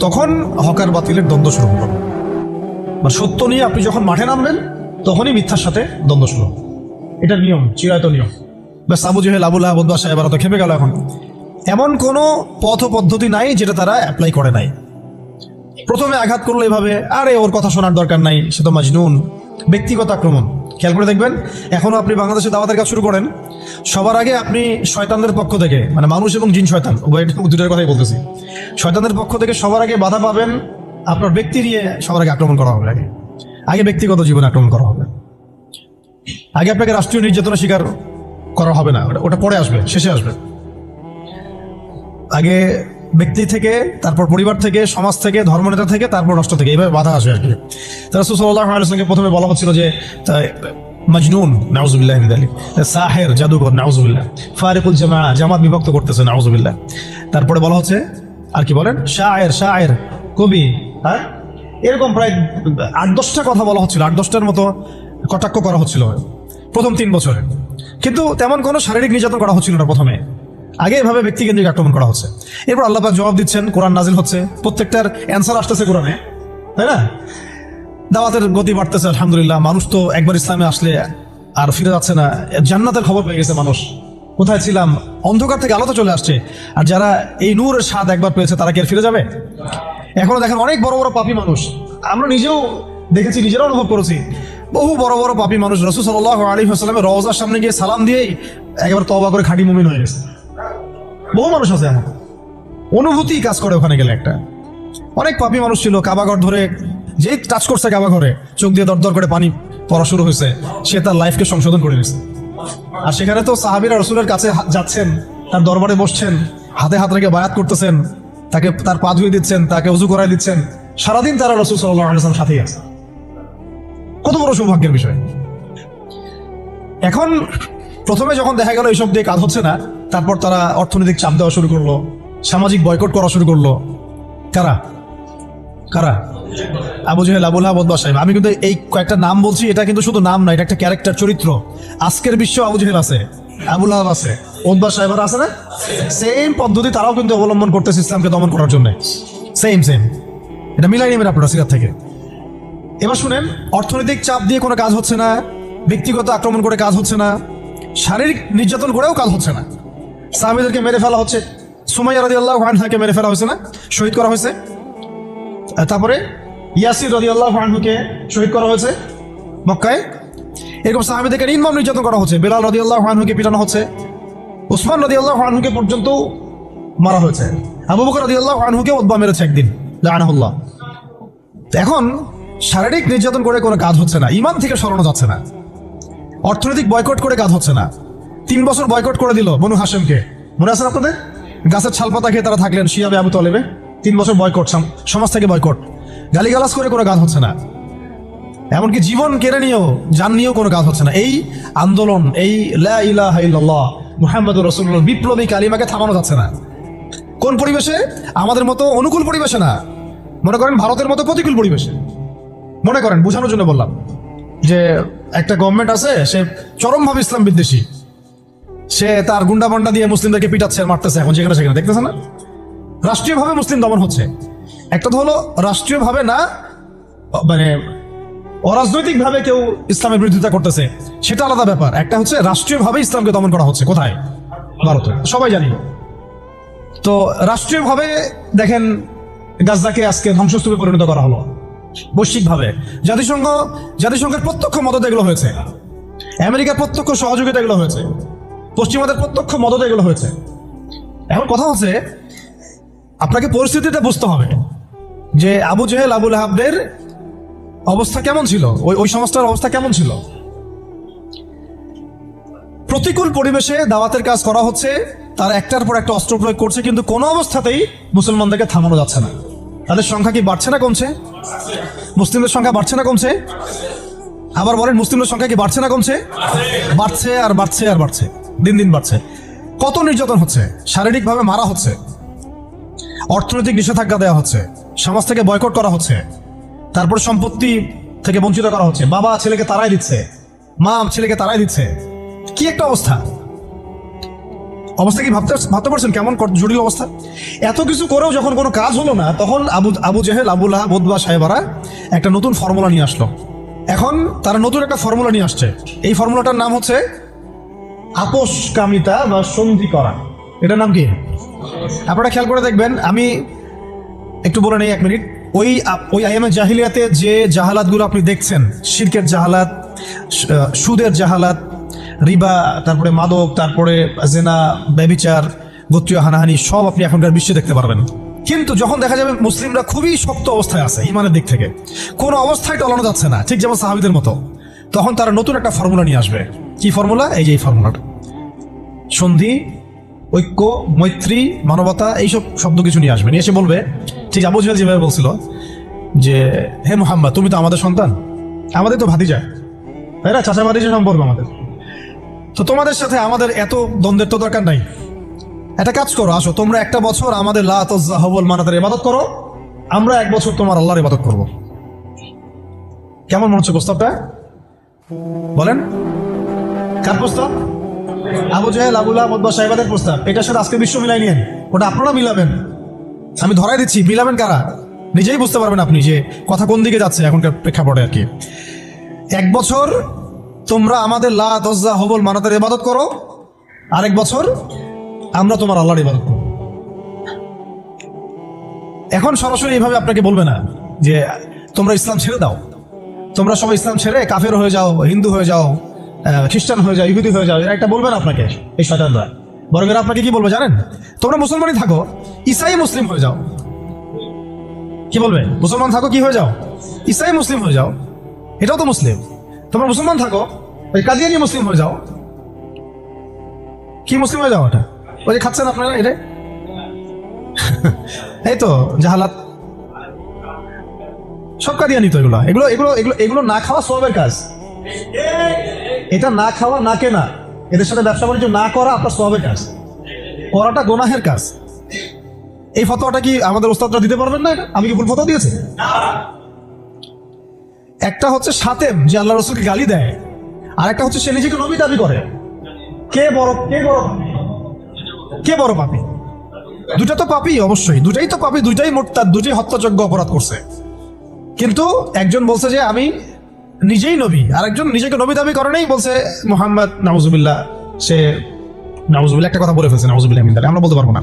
তখন হকার বাতিলের দ্বন্দ্ব শুরু হলো। বা সত্য নিয়ে আপনি যখন মাঠে নামবেন, তখনই মিথ্যার সাথে দ্বন্দ্ব শুরু। এটা নিয়ম, চিরায়ত নিয়ম। ব্যাস, আবু জেহেল, আবুল আহমদ বাসা এবার তো খেপে গেল এখন। এমন কোনো পথ পদ্ধতি নাই যেটা তারা অ্যাপ্লাই করে নাই। প্রথমে আঘাত করল এভাবে, আরে ওর কথা শোনার দরকার নাই, সে তো মাজনুন। ব্যক্তিগত আক্রমণ। খেয়াল করে দেখবেন, এখনও আপনি বাংলাদেশে দাওয়াতের কাজ শুরু করেন, সবার আগে আপনি শয়তানদের পক্ষ থেকে মানে মানুষ এবং জিন শয়তান দুটোর কথাই বলতেছি, শয়তানদের পক্ষ থেকে সবার আগে বাধা পাবেন, আপনার ব্যক্তি নিয়ে সবার আগে আক্রমণ করা হবে আগে। আগে ব্যক্তিগত জীবনে আক্রমণ করা হবে। আগে আপনাকে রাষ্ট্রীয় নির্যাতনা শিকার করা হবে না, ওটা- ওটা পরে আসবে, শেষে আসবে। আগে ব্যক্তি থেকে, তারপর পরিবার থেকে, সমাজ থেকে, ধর্মনেতা থেকে, তারপর রাষ্ট্র থেকে। এইভাবে বাধা আসবে আর কি। তারা সুসল্লাহ প্রথমে বলা হচ্ছিল যে মজনুন, নাউজুবিল্লাহ সাহের, জাদুঘর, নাউজুবিল্লাহ। ফারিকুল জামা, জামাত বিভক্ত করতেছে, নাউজুবিল্লাহ। তারপরে বলা হচ্ছে, আর কি বলেন? শায়ের শায়ের, কবি হ্যাঁ? এরকম প্রায় আট দশটা কথা বলা হচ্ছিল, আট দশটার মতো কটাক্ষ করা হচ্ছিল। প্রথম তিন বছরে। কিন্তু তেমন কোনো শারীরিক নির্যাতন করা হচ্ছিল না প্রথমে। আগে এভাবে ব্যক্তিকেন্দ্রিক আক্রমণ করা হচ্ছে। এরপর আল্লাহ জবাব দিচ্ছেন, কোরআন নাজিল হচ্ছে। প্রত্যেকটার অ্যান্সার আসতেছে কোরআনে। তাই না? দাওয়াতের গতি বাড়তেছে, আলহামদুলিল্লাহ। মানুষ তো একবার ইসলামে আসলে আর ফিরে যাচ্ছে না। জান্নাতের খবর পেয়ে গেছে মানুষ। কোথায় ছিলাম? অন্ধকার থেকে আলোতে চলে আসছে। আর যারা এই নূরের স্বাদ একবার পেয়েছে, তারা কি আর ফিরে যাবে? এখনও দেখেন অনেক বড় বড় পাপী মানুষ। আমরা নিজেও দেখেছি, নিজেরা অনুভব করেছি। বহু বড় বড় পাপী মানুষ। রসুল সাল্লাহ আলী হাসলামের রওজার সামনে গিয়ে সালাম দিয়েই একেবারে তবা করে খাঁটি মুমিন হয়ে গেছে। বহু মানুষ আছে এমন। অনুভূতি কাজ করে ওখানে গেলে একটা। অনেক পাপী মানুষ ছিল, কাবাঘর ধরে যেই টাচ করছে কাবাঘরে, চোখ দিয়ে দরদর করে পানি পড়া শুরু হয়েছে, সে তার লাইফকে সংশোধন করে নিয়েছে। আর সেখানে তো সাহাবিরা রসুলের কাছে যাচ্ছেন, তার দরবারে বসছেন, হাতে হাত রেখে বায়াত করতেছেন, তাকে তার পা ধুয়ে দিচ্ছেন, তাকে উজু করাই দিচ্ছেন। সারাদিন তারা রসুল সাল্লাম সাথেই আছে। কত বড় সৌভাগ্যের বিষয়। এখন প্রথমে যখন দেখা গেল এইসব দিয়ে কাজ হচ্ছে না তারপর তারা অর্থনৈতিক চাপ দেওয়া শুরু করল, সামাজিক বয়কট করা শুরু করল। কারা? কারা? আবু জাহেল, আবুল আহমদ সাহেব। আমি কিন্তু এই কয়েকটা নাম বলছি, এটা কিন্তু শুধু নাম না এটা একটা ক্যারেক্টার চরিত্র। আজকের বিশ্ব আবু জাহেল আছে, আবুল আহব আছে ওদবা সাহেবরা আছে না? সেম পদ্ধতি তারাও কিন্তু অবলম্বন করতেছে ইসলামকে দমন করার জন্য। সেম সেম এটা মিলাই নেবেন আপনারা সিরাত থেকে। এবার শুনেন, অর্থনৈতিক চাপ দিয়ে কোনো কাজ হচ্ছে না, ব্যক্তিগত আক্রমণ করে কাজ হচ্ছে না, শারীরিক নির্যাতন করেও কাজ হচ্ছে না। সাহাবিদেরকে মেরে ফেলা হচ্ছে। সুমাইয়া রাদি আল্লাহ আনহাকে মেরে ফেলা হয়েছে না? শহীদ করা হয়েছে। তারপরে ইয়াসির রদি আল্লাহ আনহুকে শহীদ করা হয়েছে মক্কায়। এরকম সাহাবিদেরকে নির্মম নির্যাতন করা হচ্ছে। বেলাল রদি আল্লাহ আনহুকে পিটানো হচ্ছে। উসমান রদি আল্লাহ আনহুকে পর্যন্ত মারা হয়েছে। আবু বকর রদি আল্লাহ আনহুকে উদ্বা মেরেছে একদিন। লানাহুল্লাহ। তো এখন শারীরিক নির্যাতন করে কোনো কাজ হচ্ছে না। ইমান থেকে সরানো যাচ্ছে না। অর্থনৈতিক বয়কট করে কাজ হচ্ছে না। তিন বছর বয়কট করে দিল বনু হাসেমকে মনে আছে না আপনাদের? গাছের ছালপাতা খেয়ে তারা থাকলেন শিয়াবে আবু তলেবে। তিন বছর বয়কট সাম- সমাজ থেকে বয়কট গালিগালাজ করে কোনো কাজ হচ্ছে না। এমনকি জীবন কেড়ে নিয়েও, যান নিয়েও কোনো কাজ হচ্ছে না। এই আন্দোলন, এই লা ইলাহা ইল্লাল্লাহ, মুহাম্মদুর রাসূলুল্লাহ, বিপ্লবী কালিমাকে থামানো যাচ্ছে না। কোন পরিবেশে? আমাদের মতো অনুকূল পরিবেশে না। মনে করেন ভারতের মতো প্রতিকূল পরিবেশে। মনে করেন, বোঝানোর জন্য বললাম যে একটা গভর্নমেন্ট আছে, সে চরমভাবে ইসলাম বিদ্বেষী। সে তার গুন্ডা বন্ডা দিয়ে মুসলিমদেরকে পিটাচ্ছে মারতেছে এখন যেখানে সেখানে দেখতেছে না? রাষ্ট্রীয়ভাবে মুসলিম দমন হচ্ছে। একটা তো হলো রাষ্ট্রীয়ভাবে না মানে অরাজনৈতিকভাবে কেউ ইসলামের বিরোধিতা করতেছে, সেটা আলাদা ব্যাপার। একটা হচ্ছে রাষ্ট্রীয়ভাবে ইসলামকে দমন করা হচ্ছে, কোথায়? ভারতে। সবাই জানি। তো রাষ্ট্রীয়ভাবে দেখেন গাজদাকে আজকে ধ্বংসস্তূপে পরিণত করা হলো, বৈশ্বিকভাবে। জাতিসংঘ, জাতিসংঘের প্রত্যক্ষ মদত এগুলো হয়েছে। আমেরিকার প্রত্যক্ষ সহযোগিতা এগুলো হয়েছে। পশ্চিমাদের প্রত্যক্ষ মদত এগুলো হয়েছে। এখন কথা হচ্ছে, আপনাকে পরিস্থিতিটা বুঝতে হবে যে আবু জেহেল, আবুল আহাবদের অবস্থা কেমন ছিল? ওই ওই সমাজটার অবস্থা কেমন ছিল? প্রতিকূল পরিবেশে দাওয়াতের কাজ করা হচ্ছে, তার একটার পর একটা অস্ত্র প্রয়োগ করছে, কিন্তু কোনো অবস্থাতেই মুসলমানদেরকে থামানো যাচ্ছে না। তাদের সংখ্যা কি বাড়ছে না কমছে? মুসলিমদের সংখ্যা বাড়ছে না কমছে? আবার বলেন, মুসলিমদের সংখ্যা কি বাড়ছে না কমছে? বাড়ছে আর বাড়ছে আর বাড়ছে। দিন দিন বাড়ছে। কত নির্যাতন হচ্ছে? শারীরিকভাবে মারা হচ্ছে। অর্থনৈতিক নিষেধাজ্ঞা দেওয়া হচ্ছে। সমাজ থেকে বয়কট করা হচ্ছে। তারপর সম্পত্তি থেকে বঞ্চিত করা হচ্ছে। বাবা ছেলেকে তারাই দিচ্ছে। মা ছেলেকে তারাই দিচ্ছে। কি একটা অবস্থা? অবস্থা কি ভাবতে ভাবতে পারছেন? কেমন জটিল অবস্থা? এত কিছু করেও যখন কোনো কাজ হলো না, তখন আবু আবু জেহেল আবুল্লাহ বদবা সাহেবারা একটা নতুন ফর্মুলা নিয়ে আসলো। এখন তারা নতুন একটা ফর্মুলা নিয়ে আসছে। এই ফর্মুলাটার নাম হচ্ছে আপোষকামিতা বা সন্ধি করা এটার নাম কি? আপনারা খেয়াল করে দেখবেন, আমি একটু বলে নেই এক মিনিট। ওই ওই আইএমএ জাহিলিয়াতে যে জাহালাতগুলো আপনি দেখছেন শিরকের জাহালাত সুদের জাহালাত, রিবা, তারপরে মাদক, তারপরে জেনা, ব্যবিচার, গোত্রীয় হানাহানি, সব আপনি এখনকার বিশ্বে দেখতে পারবেন। কিন্তু যখন দেখা যাবে মুসলিমরা খুবই শক্ত অবস্থায় আছে ইমানের দিক থেকে, কোনো অবস্থায় টলানো যাচ্ছে না, ঠিক যেমন সাহাবিদের মতো, তখন তারা নতুন একটা ফর্মুলা নিয়ে আসবে। কি ফর্মুলা? এই যে এই ফর্মুলাটা। সন্ধি, ঐক্য, মৈত্রী, মানবতা, এইসব শব্দ কিছু নিয়ে আসবে নিয়ে এসে বলবে, ঠিক আবু জেহেল যেভাবে বলছিল, যে, হে মোহাম্মদ, তুমি তো আমাদের সন্তান। আমাদের তো ভাতিজা। তাই না চাচা ভাতিজা সম্পর্ক আমাদের। তো তোমাদের সাথে আমাদের এত দ্বন্দ্বের তো দরকার নাই। একটা কাজ করো, আসো। তোমরা একটা বছর আমাদের লাহবল মানাতের ইবাদত করো। আমরা এক বছর তোমার আল্লাহর ইবাদত করব। কেমন মনে হচ্ছে প্রস্তাবটা? বলেন। কার প্রস্তাব? আবু জাহেল আবুল্লাহ মদ্দা সাহেবাদের প্রস্তাব। এটার সাথে আজকে বিশ্ব মিলাই নিয়েন। ওটা আপনারা মিলাবেন। আমি ধরাই দিচ্ছি। মিলাবেন কারা? নিজেই বুঝতে পারবেন আপনি যে কথা কোন দিকে যাচ্ছে এখনকার প্রেক্ষাপটে আর কি। এক বছর তোমরা আমাদের লা দজ্জা হবল মানাতের ইবাদত করো। আরেক বছর আমরা তোমার আল্লাহর ইবাদত করব। এখন সরাসরি এইভাবে আপনাকে বলবে না যে তোমরা ইসলাম ছেড়ে দাও। তোমরা সবাই ইসলাম ছেড়ে কাফের হয়ে যাও, হিন্দু হয়ে যাও খ্রিস্টান হয়ে যাও ইহুদি হয়ে যাও একটা বলবে না আপনাকে, এই শয়তানরা বরং এরা আপনাকে কি বলবে জানেন? তোমরা মুসলমানই থাকো, ইসাই মুসলিম হয়ে যাও। কি বলবে? মুসলমান থাকো, কি হয়ে যাও? ইসাই মুসলিম হয়ে যাও। এটাও তো মুসলিম। তোমরা মুসলমান থাকো, ওই কাদিয়ানি মুসলিম হয়ে যাও। কি মুসলিম হয়ে যাও ওটা? ওই যে খাচ্ছেন আপনারা এটা এই তো, জাহালাত। সব কাদিয়ানি তো এগুলো। এগুলো এগুলো এগুলো এগুলো না খাওয়া সবের কাজ। এটা না খাওয়া, না কেনা। এদের সাথে ব্যবসা বাণিজ্য না করা আপনার স্বভাবের কাজ। করাটা গোনাহের কাজ। এই ফতোয়াটা কি আমাদের ওস্তাদরা দিতে পারবেন না আমি কি ভুল ফটো দিয়েছি? একটা হচ্ছে সাতেম যে আল্লাহ রসুলকে গালি দেয় আর একটা হচ্ছে সে নিজেকে নবী দাবি করে। কে বড় কে বড় কে বড় পাপি? দুটা তো পাপি অবশ্যই। দুটাই তো পাপি দুটাই মোট তার দুটাই হত্যাযোগ্য অপরাধ করছে। কিন্তু একজন বলছে যে আমি নিজেই নবী আর একজন নিজেকে নবী দাবি করে নাই, বলছে, মোহাম্মদ, নাউজুবিল্লাহ। সে নাউজুবিল্লাহ একটা কথা বলে ফেলছে, নাউজুবিল্লাহ মিন আমরা বলতে পারব না।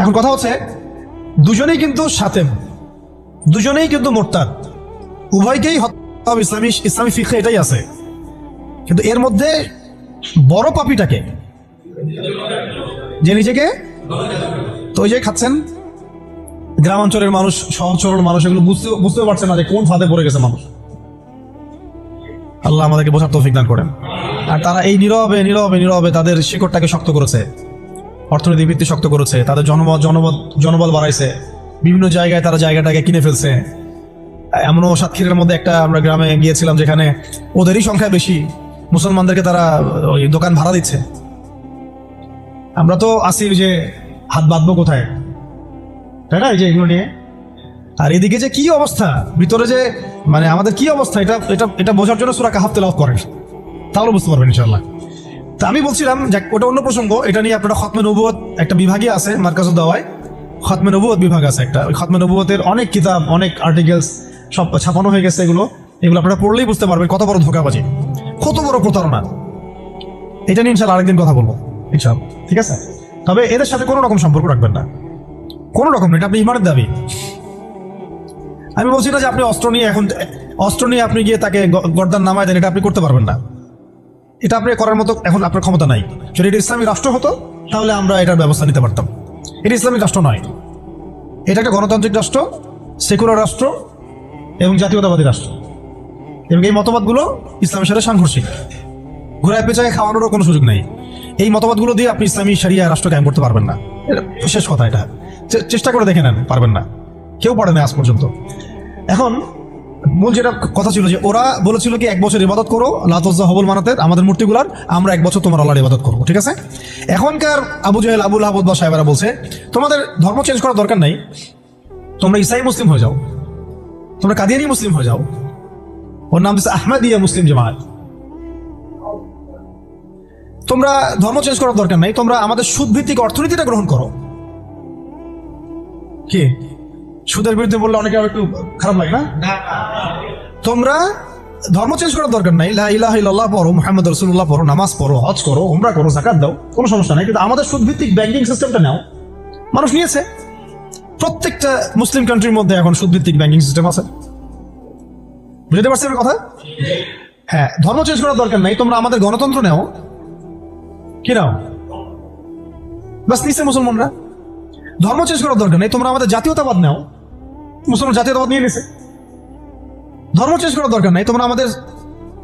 এখন কথা হচ্ছে, দুজনেই কিন্তু সাতেম, দুজনেই কিন্তু মোরতাদ। উভয়কেই হত্যা ইসলামী ইসলামী ফিখে এটাই আছে। কিন্তু এর মধ্যে বড় পাপিটাকে, যে নিজেকে তো যে খাচ্ছেন, গ্রামাঞ্চলের মানুষ, শহর সরল মানুষ, এগুলো বুঝতে বুঝতে পারছে না যে কোন ফাঁদে পড়ে গেছে মানুষ। আল্লাহ আমাদেরকে বোঝার তৌফিক দান করেন। আর তারা এই নীরবে নীরবে নীরবে তাদের শিকড়টাকে শক্ত করেছে। অর্থনীতি ভিত্তি শক্ত করেছে। তাদের জনবল জনবল জনবল বাড়াইছে। বিভিন্ন জায়গায় তারা জায়গাটাকে কিনে ফেলছে। এমনও সাতক্ষীরের মধ্যে একটা আমরা গ্রামে গিয়েছিলাম যেখানে ওদেরই সংখ্যা বেশি। মুসলমানদেরকে তারা ওই দোকান ভাড়া দিচ্ছে। আমরা তো আসি যে হাত বাঁধবো কোথায়? তাই না এই যে এগুলো নিয়ে? আর এদিকে যে কি অবস্থা? ভিতরে যে মানে আমাদের কি অবস্থা? এটা এটা এটা বোঝার জন্য সুরা কাহাব তেলাওয়াত করেন। তাহলে বুঝতে পারবেন ইনশাল্লাহ তা আমি বলছিলাম, যে ওটা অন্য প্রসঙ্গ, এটা নিয়ে আপনারা খতমে নবুয়ত একটা বিভাগই আছে মার্কাজুদ দাওয়ায়। খতমে নবুয়ত বিভাগ আছে একটা। খতমে নবুয়তের অনেক কিতাব, অনেক আর্টিকেলস সব ছাপানো হয়ে গেছে এগুলো। এগুলো আপনারা পড়লেই বুঝতে পারবেন কত বড় ধোকাবাজি, কত বড় প্রতারণা। এটা নিয়ে ইনশাল্লাহ আরেকদিন কথা বলব ইনশাল্লাহ ঠিক আছে? তবে এদের সাথে কোনো রকম সম্পর্ক রাখবেন না। কোনো রকম এটা আপনি ইমানের দাবি। আমি বলছি না যে আপনি অস্ত্র নিয়ে এখন, অস্ত্র নিয়ে আপনি গিয়ে তাকে গর্দান নামায় দেন, এটা আপনি করতে পারবেন না। এটা আপনি করার মতো এখন আপনার ক্ষমতা নাই। যদি এটা ইসলামী রাষ্ট্র হতো, তাহলে আমরা এটার ব্যবস্থা নিতে পারতাম। এটা ইসলামিক রাষ্ট্র নয়। এটা একটা গণতান্ত্রিক রাষ্ট্র, সেকুলার রাষ্ট্র এবং জাতীয়তাবাদী রাষ্ট্র। এবং এই মতবাদগুলো ইসলামের সাথে সাংঘর্ষিক। ঘোরায় পেঁচায় খাওয়ানোরও কোনো সুযোগ নেই। এই মতবাদগুলো দিয়ে আপনি ইসলামী সারিয়া রাষ্ট্র কায়েম করতে পারবেন না। শেষ কথা এটা। চেষ্টা করে দেখে নেন, পারবেন না। কেউ পড়ে না আজ পর্যন্ত। এখন মূল যেটা কথা ছিল যে ওরা বলেছিল কি, এক বছর ইবাদত করো লাতজ্জা হবল মানাতে আমাদের মূর্তিগুলার, আমরা এক বছর তোমার আল্লাহর ইবাদত করব, ঠিক আছে? এখনকার আবু জাহেল, আবুল আহমদ বা সাহেবেরা বলছে, তোমাদের ধর্ম চেঞ্জ করার দরকার নাই, তোমরা ইসাই মুসলিম হয়ে যাও, তোমরা কাদিয়ানি মুসলিম হয়ে যাও। ওর নাম দিচ্ছে আহমদিয়া মুসলিম জামাত। তোমরা ধর্ম চেঞ্জ করার দরকার নাই, তোমরা আমাদের সুদ ভিত্তিক অর্থনীতিটা গ্রহণ করো। কি? সুদের বিরুদ্ধে বললে অনেকে একটু খারাপ লাগে না? তোমরা ধর্ম চেঞ্জ করার দরকার নাই। ইলাহা ইল্লাল্লাহ পড়ো মুহাম্মদ রাসূলুল্লাহ পড়ো নামাজ পড়ো হজ করো উমরা করো জাকাত দাও কোনো সমস্যা নাই। কিন্তু আমাদের সুদ ভিত্তিক ব্যাংকিং সিস্টেমটা নাও। মানুষ নিয়েছে। প্রত্যেকটা মুসলিম কান্ট্রির মধ্যে এখন সুদ ভিত্তিক ব্যাংকিং সিস্টেম আছে। বুঝতে পারছি আমার কথা? হ্যাঁ ধর্ম চেঞ্জ করার দরকার নাই। তোমরা আমাদের গণতন্ত্র নাও। কি নাও? বাস নিচ্ছে মুসলমানরা। ধর্ম চেঞ্জ করার দরকার নেই। তোমরা আমাদের জাতীয়তাবাদ নাও। মুসলমান জাতীয়তাবাদ নিয়ে নিছে। ধর্ম চেঞ্জ করার দরকার নাই, তোমরা আমাদের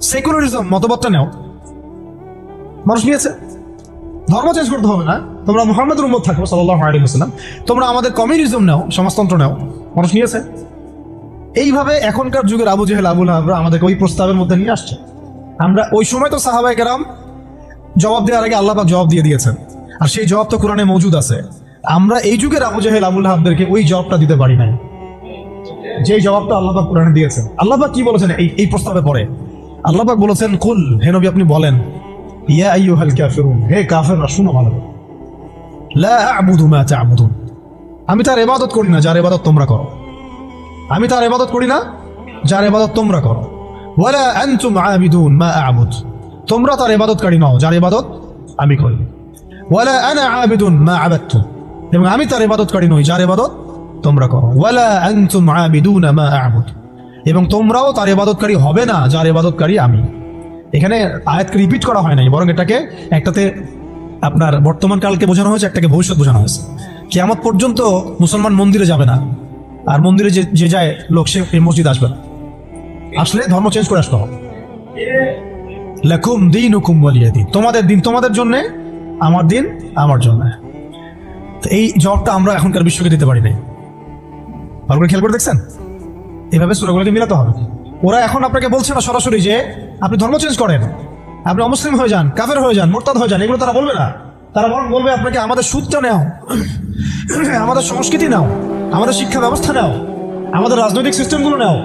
সেকুলারিজম মতবাদটা নেও। মানুষ নিয়েছে। ধর্ম চেঞ্জ করতে হবে না। তোমরা মোহাম্মদ উম্মদ থাকো সাল্লাহ আলী তোমরা আমাদের কমিউনিজম নেও, সমাজতন্ত্র নাও। মানুষ নিয়েছে। এইভাবে এখনকার যুগের আবু জেহেল আবুল হাবরা আমাদেরকে ওই প্রস্তাবের মধ্যে নিয়ে আসছে। আমরা ওই সময় তো সাহাবাই কেরাম জবাব দেওয়ার আগে আল্লাহ জবাব দিয়ে দিয়েছেন। আর সেই জবাব তো কোরআনে মজুদ আছে। আমরা এই যুগের আবু জাহেল আবুল হাবদেরকে ওই জবাবটা দিতে পারি নাই। যে জবাবটা আল্লাহ কোরআনে দিয়েছেন। আল্লাহবাক কি বলেছেন? এই এই প্রস্তাবে পরে আল্লাহবাক বলেছেন, কুল, হে নবী, আপনি বলেন হে আ'বুদু আমি তার ইবাদত করি না, যার ইবাদত তোমরা করো। আমি তার ইবাদত করি না, যার ইবাদত তোমরা করো। মা তোমরা তার ইবাদতকারী নও, যার ইবাদত আমি করি। আবিদুন মা এবং আমি তার ইবাদতকারী নই, যার ইবাদত তোমরা করো ওয়ালা আনতুম আবিদুন মা আ'বুদ। এবং তোমরাও তার ইবাদতকারী হবে না, যার ইবাদতকারী আমি। এখানে আয়াতকে রিপিট করা হয় নাই, বরং এটাকে একটাতে আপনার বর্তমান কালকে বোঝানো হয়েছে, একটাকে ভবিষ্যৎ বোঝানো হয়েছে। কিয়ামত পর্যন্ত মুসলমান মন্দিরে যাবে না, আর মন্দিরে যে যে যায় লোক, সে মসজিদ আসবে না। আসলে ধর্ম চেঞ্জ করে আসতে হবে। লাকুম দিন হুকুম বলিয়ে দিন। তোমাদের দিন তোমাদের জন্য, আমার দিন আমার জন্য। এই জবটা আমরা এখনকার বিশ্বকে দিতে পারি নাই। ভালো করে খেয়াল করে দেখছেন? এভাবে সুরাগুলোকে মিলাতে হবে। ওরা এখন আপনাকে বলছে না সরাসরি যে, আপনি ধর্ম চেঞ্জ করেন। আপনি অমুসলিম হয়ে যান, কাফের হয়ে যান, মোরতাদ হয়ে যান, এগুলো তারা বলবে না। তারা বরং বলবে, আপনাকে আমাদের সুদটা নেও। আমাদের সংস্কৃতি নাও। আমাদের শিক্ষা ব্যবস্থা নাও। আমাদের রাজনৈতিক সিস্টেমগুলো নাও।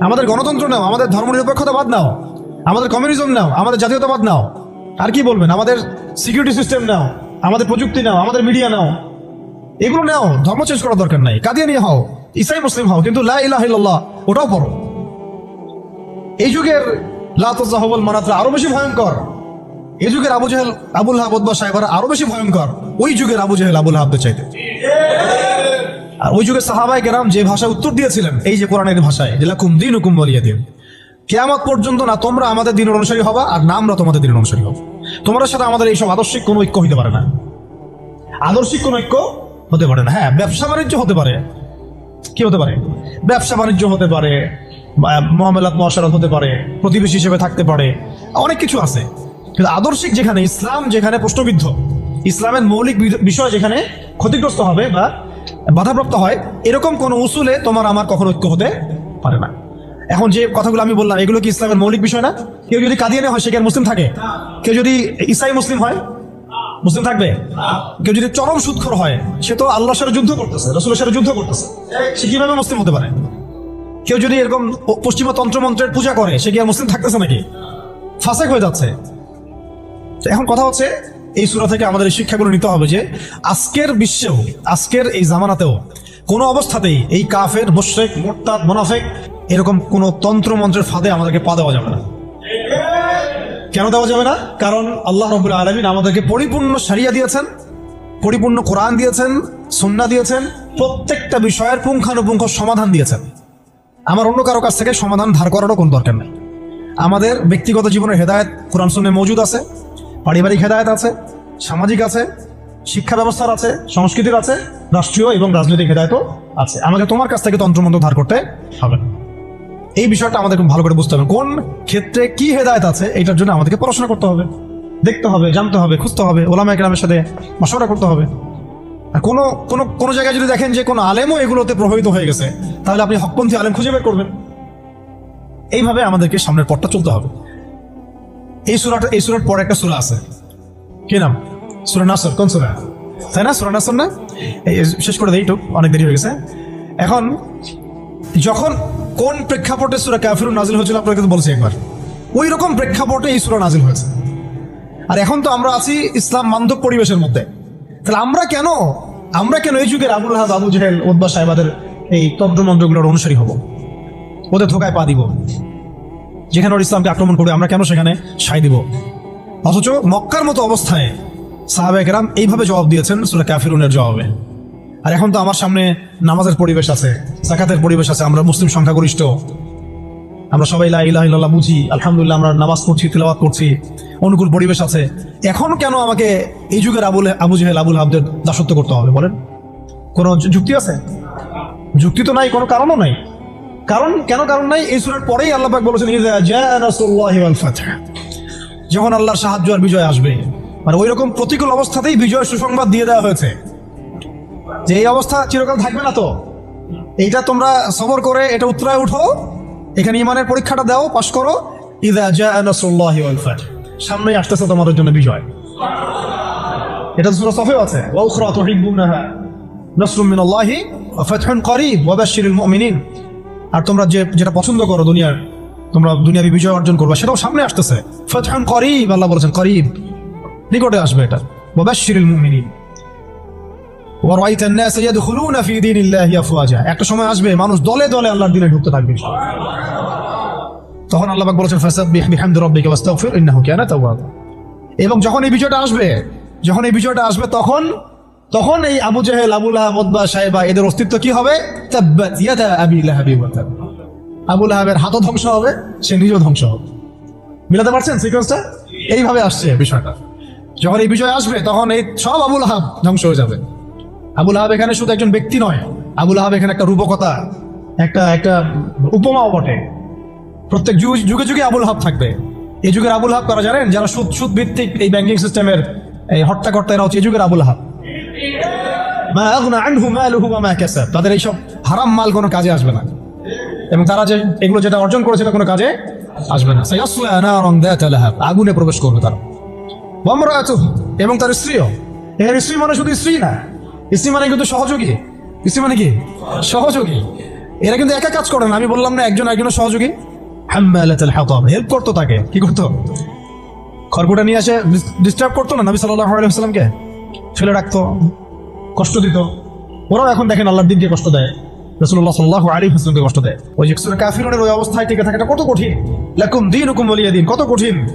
আমাদের গণতন্ত্র নাও। আমাদের ধর্ম ধর্মনিরপেক্ষতাবাদ নাও। আমাদের কমিউনিজম নাও। আমাদের জাতীয়তাবাদ নাও। আর কি বলবেন? আমাদের সিকিউরিটি সিস্টেম নাও। আমাদের প্রযুক্তি নাও। আমাদের মিডিয়া নাও। এগুলো নাও। ধর্ম চেঞ্জ করার দরকার নাই। নিয়ে হও। ইসাই মুসলিম হও, কিন্তু লা ইলাহা ইল্লাল্লাহ, ওটাও পড়ো। এই যুগের লাতজাহবল মানাত্রা আরও বেশি ভয়ঙ্কর। এই যুগের আবু জাহেল, আবুল হাবদ বা সাহেবরা আরও বেশি ভয়ঙ্কর। ওই যুগের আবু জাহেল, আবুল হাবদের চাইতে। আর ওই যুগের সাহাবাই কেরাম যে ভাষায় উত্তর দিয়েছিলেন, এই যে কোরআনের ভাষায়, যে লাকুম দিন হুকুম বলিয়ে দিন। কেয়ামত পর্যন্ত না তোমরা আমাদের দিনের অনুসারী হবা, আর না আমরা তোমাদের দিনের অনুসারী হব। তোমাদের সাথে আমাদের এইসব আদর্শিক কোনো ঐক্য হইতে পারে না। আদর্শিক কোনো ঐক্য হতে পারে না। হ্যাঁ ব্যবসা বাণিজ্য হতে পারে। কি হতে পারে? ব্যবসা বাণিজ্য হতে পারে মহামেলাত মহাসারত হতে পারে, প্রতিবেশী হিসেবে থাকতে পারে, অনেক কিছু আছে। কিন্তু আদর্শিক যেখানে, ইসলাম যেখানে প্রশ্নবিদ্ধ, ইসলামের মৌলিক বিষয় যেখানে ক্ষতিগ্রস্ত হবে বা বাধাপ্রাপ্ত হয়, এরকম কোন উসুলে তোমার আমার কখনো ঐক্য হতে পারে না। এখন যে কথাগুলো আমি বললাম, এগুলো কি ইসলামের মৌলিক বিষয় না? কেউ যদি কাদিয়ানে হয়, সে কি আর মুসলিম থাকে? কেউ যদি ইসাই মুসলিম হয় মুসলিম থাকবে? কেউ যদি চরম সুৎখর হয়, সে তো আল্লাহর সাথে যুদ্ধ করতেছে, রসুলের সাথে যুদ্ধ করতেছে। সে কীভাবে মুসলিম হতে পারে? কেউ যদি এরকম পশ্চিমা তন্ত্রমন্ত্রের পূজা করে, সে কি আর মুসলিম থাকতেছে নাকি? ফাঁসেক হয়ে যাচ্ছে। তো এখন কথা হচ্ছে, এই সূরা থেকে আমাদের এই শিক্ষাগুলো নিতে হবে যে, আজকের বিশ্বেও, আজকের এই জামানাতেও কোনো অবস্থাতেই এই কাফের, মুশরিক, মোরতাদ, মোনাফেক এরকম কোনো তন্ত্রমন্ত্রের ফাঁদে আমাদেরকে পা দেওয়া যাবে না। কেন দেওয়া যাবে না? কারণ আল্লাহ রবুল্লা আলমিন আমাদেরকে পরিপূর্ণ সারিয়া দিয়েছেন, পরিপূর্ণ কোরআন দিয়েছেন সন্না দিয়েছেন, প্রত্যেকটা বিষয়ের পুঙ্খানুপুঙ্খ সমাধান দিয়েছেন। আমার অন্য কারও কাছ থেকে সমাধান ধার করারও কোনো দরকার নেই। আমাদের ব্যক্তিগত জীবনের হেদায়ত কোরআন শুনে মজুদ আছে, পারিবারিক হেদায়ত আছে, সামাজিক আছে, শিক্ষা ব্যবস্থার আছে, সংস্কৃতির আছে, রাষ্ট্রীয় এবং রাজনৈতিক হেদায়তও আছে। আমাকে তোমার কাছ থেকে তন্ত্রমন্ত্র ধার করতে হবে না। এই বিষয়টা আমাদের ভালো করে বুঝতে হবে। কোন ক্ষেত্রে কি হেদায়ত আছে, এটার জন্য আমাদেরকে পড়াশোনা করতে হবে, দেখতে হবে, জানতে হবে, খুঁজতে হবে ওলামা একরামের সাথে মশওয়ারা করতে হবে। আর কোনো কোনো কোনো জায়গায় যদি দেখেন যে কোনো আলেমও এগুলোতে প্রভাবিত হয়ে গেছে, তাহলে আপনি হকপন্থী আলেম খুঁজে বের করবেন। এইভাবে আমাদেরকে সামনের পথটা চলতে হবে। এই সুরাটা, এই সুরার পরে একটা সুরা আছে। কি নাম? সুরা নাসর, কোন সুরা? তাই না? সুরা নাসর না? শেষ করে একটু, অনেক দেরি হয়ে গেছে। এখন, যখন কোন প্রেক্ষাপটে সুরা কাফিরুন নাজিল হয়েছিল আপনাকে বলছি একবার। ওই রকম প্রেক্ষাপটে এই সুরা নাজিল হয়েছে। আর এখন তো আমরা আছি ইসলাম বান্ধব পরিবেশের মধ্যে। তাহলে আমরা কেন আমরা কেন এই যুগের আবুল হাব আবু জাহেল ওদ্বা সাহেবাদের এই তন্ত্রমন্ত্রগুলোর অনুসারী হব? ওদের ধোকায় পা দিব। যেখানে ওর ইসলামকে আক্রমণ করবে, আমরা কেন সেখানে সাই দিব? অথচ মক্কার মতো অবস্থায় সাহাবেকরাম এইভাবে জবাব দিয়েছেন সুরা ক্যাফিরুনের জবাবে। আর এখন তো আমার সামনে নামাজের পরিবেশ আছে জাকাতের পরিবেশ আছে, আমরা মুসলিম সংখ্যাগরিষ্ঠ। আমরা সবাই লা ইলাহা ইল্লাল্লাহ বুঝি, আলহামদুলিল্লাহ আমরা নামাজ পড়ছি, তিলাওয়াত করছি, অনুকূল পরিবেশ আছে। এখন কেন আমাকে এই যুগের আবুল আবু জাহেল, আবুল হাবদের দাসত্ব করতে হবে, বলেন? কোনো যুক্তি আছে? যুক্তি তো নাই, কোনো কারণও নাই। কারণ, কেন কারণ নাই? এই সুরের পরেই আল্লাহ বলেছেন যখন আল্লাহর সাহায্য আর বিজয় আসবে মানে ওই রকম প্রতিকূল অবস্থাতেই বিজয় সুসংবাদ দিয়ে দেওয়া হয়েছে। যে এই অবস্থা চিরকাল থাকবে না তো? এইটা তোমরা সবর করে এটা উত্তরায় উঠো, এখানে ইমানের পরীক্ষাটা দাও, পাশ করো। ইদা সামনেই আসতেছে তোমাদের জন্য বিজয়। এটা সূরা সফেও আছে। ওয়া উখরা তুহিব্বুনাহা নাসরুম মিনাল্লাহি ওয়া ফাতহুন আর তোমরা যে যেটা পছন্দ করো দুনিয়ার, তোমরা দুনিয়াবি বিজয় অর্জন করবে, সেটাও সামনে আসতেছে। ফাতহুন করিব, আল্লাহ বলেছেন করিব। নিকটে আসবে এটা। ওয়া বাশশিরিল মুমিনিন। একটা সময় আসবে, মানুষ দলে দলে আল্লাহর দিনে ঢুকতে থাকবে। তখন আল্লাহ বলেছেন এবং যখন এই বিষয়টা আসবে, যখন এই বিষয়টা আসবে, তখন তখন এই আবু জাহেল, আবু লাহাব, উতবা সাহেবা এদের অস্তিত্ব কি হবে? তাব্বাত ইয়াদা আবি লাহাবি ওয়া তাব আবু লাহাবের হাতও ধ্বংস হবে, সে নিজেও ধ্বংস হবে। মিলাতে পারছেন সিকোয়েন্সটা? এইভাবে আসছে বিষয়টা। যখন এই বিষয় আসবে, তখন এই সব আবুল আহাব ধ্বংস হয়ে যাবে। আবুল আহাব এখানে শুধু একজন ব্যক্তি নয় আবুল আহাব এখানে একটা রূপকতা, একটা একটা উপমাও বটে। প্রত্যেক যুগ- যুগে যুগে আবুল হাব থাকবে। এই যুগের আবুল হাব করা জানেন? যারা সুদ সুদ ভিত্তিক এই ব্যাংকিং সিস্টেমের এই হট্টাকর্তা এরা হচ্ছে এই যুগের আবুল হাব তাদের এইসব হারাম মাল কোনো কাজে আসবে না। এবং তারা যে, এগুলো যেটা অর্জন করেছে কোনো কাজে আসবে না। আগুনে প্রবেশ করবে তারা। এবং তার স্ত্রীও। এর স্ত্রী মানে শুধু স্ত্রী না। স্ত্রী মানে কিন্তু সহযোগী। স্ত্রী মানে কি? সহযোগী। এরা কিন্তু একা কাজ করে না। আমি বললাম না, একজন একজনের সহযোগী। হেল্প করতো তাকে। কি করতো? খড়কুটা নিয়ে আসে। ডিস্টার্ব করতো না? নবী ওয়াসাল্লামকে? ফেলে রাখতো। কষ্ট দিত। ওরাও এখন দেখেন আল্লাহর দিনকে কষ্ট দেয়। রাসূলুল্লাহ সাল্লাল্লাহু আলাইহি ওয়াসাল্লামকে কষ্ট দেয়। ওই যে সূরা কাফিরুনের ওই অবস্থায় টিকে থাকাটা কত কঠিন। লাকুম দীনুকুম ওয়ালিয়া দিন। কত কঠিন।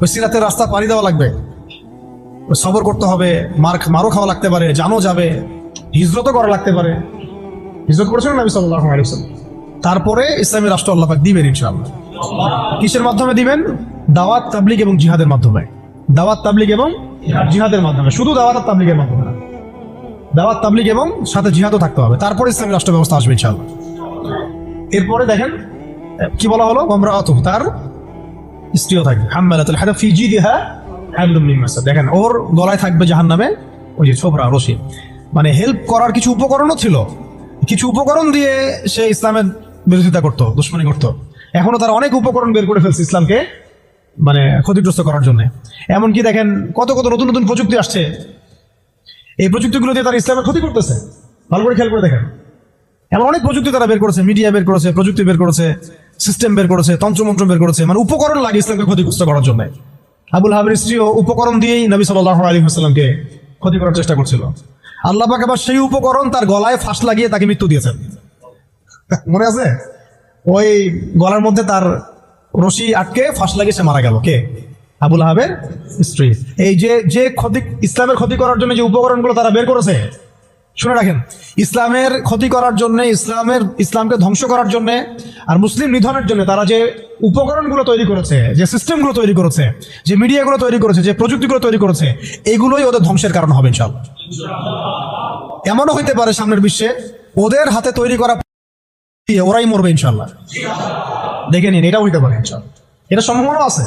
ওই সিরাতের রাস্তা পাড়ি দেওয়া লাগবে। সবর করতে হবে, মার মারও খাওয়া লাগতে পারে জানো যাবে, হিজরতও করা লাগতে পারে। হিজরত করেছেন নবী সাল্লাল্লাহু আলাইহি তারপরে ইসলামী রাষ্ট্র আল্লাহ দিবেন ইনশাআল্লাহ। কিসের মাধ্যমে দিবেন? দাওয়াত, তাবলিগ এবং জিহাদের মাধ্যমে। দাওয়াত, তাবলিগ এবং জিহাদের মাধ্যমে। শুধু দাওয়াত আর তাবলিগের মাধ্যমে না। দাওয়াত, তাবলিগ এবং সাথে জিহাদও থাকতে হবে। তারপরে ইসলামী রাষ্ট্র ব্যবস্থা আসবে ইনশাআল্লাহ। এরপরে দেখেন, কি বলা হলো? আমরা তার স্ত্রীও থাকবে। হাম্মালাতুল হাদাব ফি জিদিহা দেখেন, ওর গলায় থাকবে জাহান্নামে ওই যে ছোবরা রশি। মানে হেল্প করার কিছু উপকরণও ছিল। কিছু উপকরণ দিয়ে সে ইসলামের বিরোধিতা করতো, দুশ্মনী করতো। এখনও তারা অনেক উপকরণ বের করে ফেলছে ইসলামকে মানে ক্ষতিগ্রস্ত করার জন্য। এমনকি দেখেন, কত কত নতুন নতুন প্রযুক্তি আসছে। এই প্রযুক্তিগুলো দিয়ে তারা ইসলামের ক্ষতি করতেছে। ভালো করে খেয়াল করে দেখেন। এমন অনেক প্রযুক্তি তারা বের করেছে মিডিয়া বের করেছে, প্রযুক্তি বের করেছে সিস্টেম বের করেছে, তন্ত্রমন্ত্র বের করেছে। মানে উপকরণ লাগে ইসলামকে ক্ষতিগ্রস্ত করার জন্য। আবুল হাবের স্ত্রীও উপকরণ দিয়েই নবী সাল্লাহ আলী হাসলামকে ক্ষতি করার চেষ্টা করছিল। আল্লাহ পাক আবার সেই উপকরণ তার গলায় ফাঁস লাগিয়ে তাকে মৃত্যু দিয়েছেন। মনে আছে? ওই গলার মধ্যে তার রশি আটকে ফাঁস লাগিয়ে সে মারা গেল। কে? আবুল হাবের স্ত্রী। এই যে যে ক্ষতি, ইসলামের ক্ষতি করার জন্য যে উপকরণগুলো তারা বের করেছে শুনে রাখেন, ইসলামের ক্ষতি করার জন্য, ইসলামের, ইসলামকে ধ্বংস করার জন্য আর মুসলিম নিধনের জন্য তারা যে উপকরণগুলো তৈরি করেছে, যে সিস্টেমগুলো তৈরি করেছে, যে মিডিয়াগুলো তৈরি করেছে, যে প্রযুক্তিগুলো তৈরি করেছে, এগুলোই ওদের ধ্বংসের কারণ হবে ইনশাল্লাহ এমনও হইতে পারে সামনের বিশ্বে, ওদের হাতে তৈরি করা ওরাই মরবে ইনশাল্লাহ দেখে নিন, এটাও হইতে পারে ইনশাল্লাহ এটা সম্ভাবনা আছে?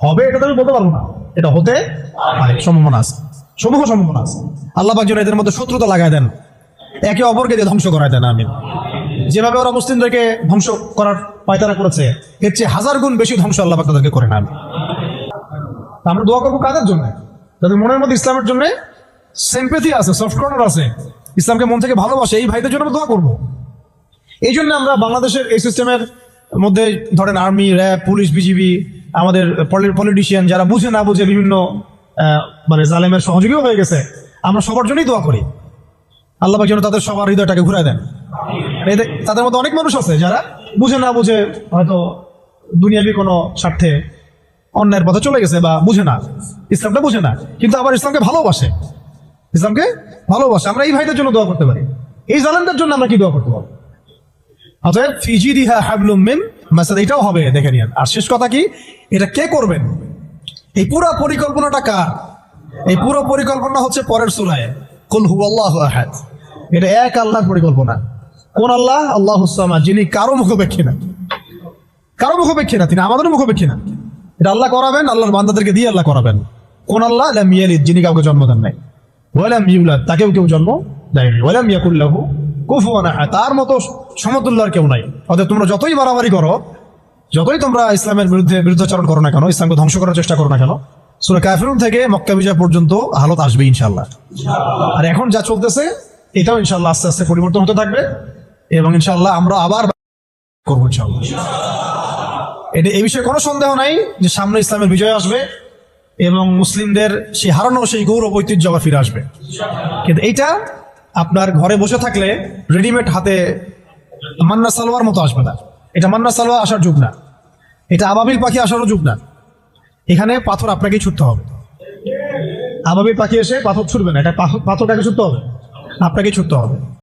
হবে, এটা তো আমি বলতে পারব না। এটা হতে সম্ভাবনা আছে। সমূহ সম্ভাবনা আছে। আল্লাহ পাক যেন এদের মধ্যে শত্রুতা লাগায় দেন, একে অপরকে দিয়ে ধ্বংস করায় দেন আমি যেভাবে ওরা মুসলিমদেরকে ধ্বংস করার পায়তারা করেছে, এর চেয়ে হাজার গুণ বেশি ধ্বংস আল্লাহ তাদেরকে করে নেন আমরা দোয়া করব কাদের জন্য? যাদের মনের মধ্যে ইসলামের জন্য সেম্পেথি আছে সফট কর্নার আছে, ইসলামকে মন থেকে ভালোবাসে, এই ভাইদের জন্য আমরা দোয়া করব। এই জন্য আমরা বাংলাদেশের এই সিস্টেমের মধ্যে ধরেন আর্মি, র্যাব, পুলিশ, বিজিবি, আমাদের পলিটিশিয়ান যারা বুঝে না বুঝে বিভিন্ন মানে জালেমের সহযোগীও হয়ে গেছে। আমরা সবার জন্যই দোয়া করি। আল্লাহ যেন তাদের সবার হৃদয়টাকে ঘুরে দেন। তাদের মধ্যে অনেক মানুষ আছে যারা বুঝে না বুঝে হয়তো দুনিয়াবি কোনো স্বার্থে অন্যায়ের পথে চলে গেছে বা বুঝে না। ইসলামটা বুঝে না, কিন্তু আবার ইসলামকে ভালোবাসে। ইসলামকে ভালোবাসে। আমরা এই ভাইদের জন্য দোয়া করতে পারি। এই জালেমদের জন্য আমরা কি দোয়া করতে পারব অতএব ফিজি দিহা হাবলুম মিন মাসাদ এটাও হবে, দেখে নিন আর শেষ কথা কি? এটা কে করবেন? এই পুরো পরিকল্পনাটা কার? এই পুরো পরিকল্পনা হচ্ছে পরের সুরায়। কুল হু আল্লাহ আহাদ। এটা এক আল্লাহর পরিকল্পনা। কোন আল্লাহ? আল্লাহ হুসামা যিনি কারও মুখোপেক্ষী না। কারও মুখোপেক্ষী না, তিনি আমাদের মুখোপেক্ষী না। এটা আল্লাহ করাবেন, আল্লাহর বান্দাদেরকে দিয়ে আল্লাহ করাবেন। কোন আল্লাহ? লাম ইয়ালিদ, যিনি কাউকে জন্ম দেন নাই। ওয়ালাম ইউলাদ, তাকেও কেউ জন্ম দেয়নি ওয়ালাম ইয়াকুল্লাহু কুফুয়ান তার মতো সমতুল্য আর কেউ নাই। অতএব তোমরা যতই মারামারি করো যতই তোমরা ইসলামের বিরুদ্ধে বিরুদ্ধাচরণ করো না কেন, ইসলামকে ধ্বংস করার চেষ্টা করো না কেন, সুরা কাফিরুন থেকে মক্কা বিজয় পর্যন্ত হালত আসবে ইনশাল্লাহ আর এখন যা চলতেছে, এটাও ইনশাল্লাহ আস্তে আস্তে পরিবর্তন হতে থাকবে এবং ইনশাল্লাহ আমরা আবার করব ইনশাল্লাহ এটা এই বিষয়ে কোনো সন্দেহ নাই যে সামনে ইসলামের বিজয় আসবে এবং মুসলিমদের সেই হারানো, সেই গৌরব, ঐতিহ্য আবার ফিরে আসবে। কিন্তু এইটা আপনার ঘরে বসে থাকলে রেডিমেড হাতে মান্না সালোয়ার মতো আসবে না। এটা মান্না সালোয়া আসার যুগ না। এটা আবাবিল পাখি আসারও যুগ না। এখানে পাথর আপনাকেই ছুটতে হবে। আবাবিল পাখি এসে পাথর ছুটবে না, এটা পাথর- পাথরটাকে ছুটতে হবে। আপনাকেই ছুটতে হবে।